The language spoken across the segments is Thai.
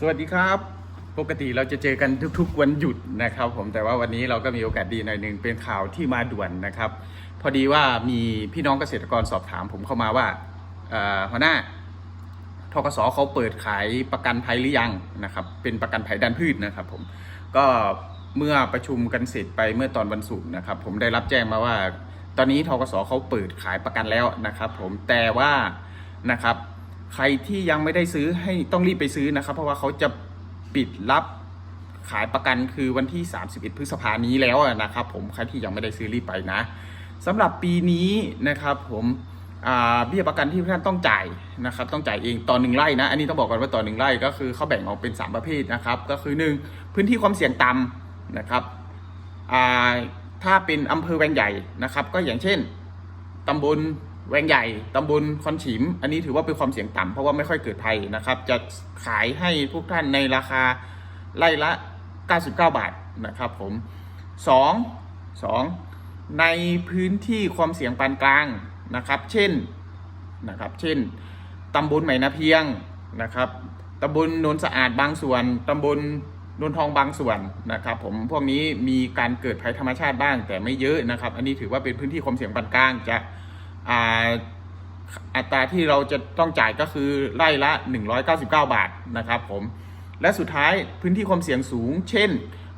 สวัสดีครับ ปกติเราจะเจอกันทุกๆ วันหยุดนะครับผมแต่ว่าวันนี้เราก็มีโอกาสดีหน่อยหนึ่งเป็นข่าวที่มาด่วนนะครับ พอดีว่ามีพี่น้องเกษตรกรสอบถามผมเข้ามาว่าเอ่อหัวหน้าทกสเขาเปิดขายประกันภัยหรือยังนะครับ เป็นประกันภัยด้านพืชนะครับผมก็เมื่อประชุมกันเสร็จไปเมื่อตอนวันศุกร์นะครับ ผมได้รับแจ้งมาว่า ตอนนี้ทกสเขาเปิดขายประกันแล้วนะครับ ผมแต่ว่านะครับ ใครที่ยังไม่ได้ซื้อให้ต้องรีบไปซื้อนะครับ เพราะว่าเขาจะปิดรับขายประกันคือวันที่ 31 พฤษภานี้แล้วนะครับ ผมใครที่ยังไม่ได้ซื้อรีบไปนะสำหรับปีนี้นะครับผมเบี้ยประกันที่ท่านต้องจ่ายนะครับต้องจ่ายเองต่อหนึ่งไร่นะ อันนี้ต้องบอกก่อนว่าต่อหนึ่งไร่ก็คือเขาแบ่งออกเป็น 3 ประเภทนะครับ ก็คือ 1 พื้นที่ความเสี่ยงต่ำนะครับถ้าเป็นอำเภอแวงใหญ่นะครับ ก็อย่างเช่นตำบล แวงใหญ่ตำบลคอนฉิม อันนี้ถือว่าเป็นความเสี่ยงต่ำเพราะว่าไม่ค่อยเกิดภัยนะครับ จะขายให้พวกท่านในราคาไล่ละ 99 บาทนะครับผม 2. 2. ในพื้นที่ความเสี่ยงปานกลางนะครับ เช่นนะครับ เช่นตำบลใหม่นาเพียงนะครับตำบลนนสะอาดบางส่วนตำบลนนทองบางส่วนนะครับ ผมพวกนี้มีการเกิดภัยธรรมชาติบ้างแต่ไม่เยอะนะครับ อันนี้ถือว่าเป็นพื้นที่ความเสี่ยงปานกลางจะ อ่าอัตราที่เราจะต้องจ่ายก็คือไร่ละ 199 บาทนะครับผม และสุดท้ายพื้นที่ความเสี่ยงสูง เช่น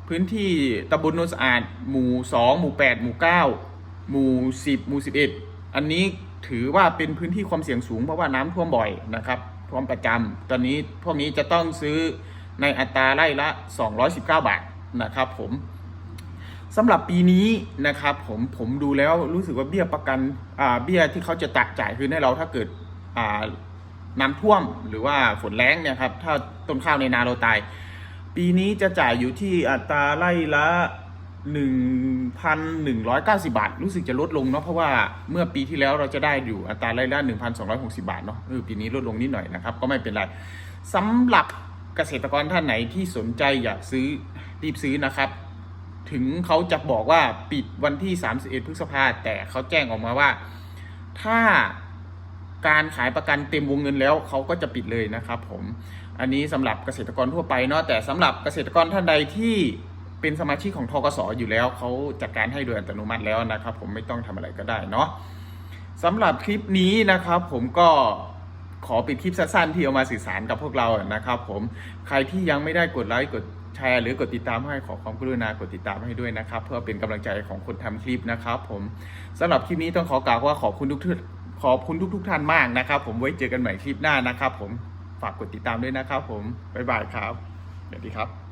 พื้นที่ตำบลโนนสะอาด หมู่ 2 หมู่ 8 หมู่ 9 หมู่ 10 หมู่ 11 อันนี้ถือว่าเป็นพื้นที่ความเสี่ยงสูงเพราะว่าน้ำท่วมบ่อยนะครับท่วมประจำตอนนี้พวกนี้จะต้องซื้อในอัตราไร่ละ 219 บาทนะครับผม สำหรับปีนี้นะครับผมผมดูแล้วรู้สึกว่าเบี้ยประกันอ่าเบี้ยที่เขาจะตัดจ่ายคืนให้เราถ้าเกิดอ่าน้ำท่วมหรือว่าฝนแรงเนี่ยครับถ้าต้นข้าวในนาเราตาย ปีนี้จะจ่ายอยู่ที่อัตราไร่ละ1,190 บาท รู้สึกจะลดลงเนาะเพราะว่าเมื่อปีที่แล้วเราจะได้อยู่อัตราไร่ละ1,260 บาทเนาะเออปีนี้ลดลงนิดหน่อยนะครับ ก็ไม่เป็นไรสำหรับเกษตรกรท่านไหนที่สนใจอยากซื้อรีบซื้อนะครับ ถึงเขาจะบอกว่าปิดวันที่ 31 พฤษภาแต่เขาแจ้งออกมาว่า ถ้าการขายประกันเต็มวงเงินแล้วเขาก็จะปิดเลยนะครับผม อันนี้สำหรับเกษตรกรทั่วไปเนาะแต่สำหรับเกษตรกรท่านใดที่เป็นสมาชิกของทกสอยู่แล้วเขาจัดการให้โดยอัตโนมัติแล้วนะครับ ผมไม่ต้องทำอะไรก็ได้เนาะสำหรับคลิปนี้นะครับผมก็ขอปิดคลิปสั้นๆที่เอามาสื่อสารกับพวกเรานะครับผมใครที่ยังไม่ได้กดไลค์กด แชร์หรือกดติดตามให้ขอความกรุณากดติดตามให้ด้วยนะครับ เพื่อเป็นกำลังใจของคนทำคลิปนะครับ ผมสำหรับคลิปนี้ต้องขอกล่าวว่าขอบคุณทุกท่านขอบคุณทุก ๆ ท่านมากนะครับ ผมไว้เจอกันใหม่คลิปหน้านะครับ ผมฝากกดติดตามด้วยนะครับ ผมบ๊ายบายครับสวัสดีครับ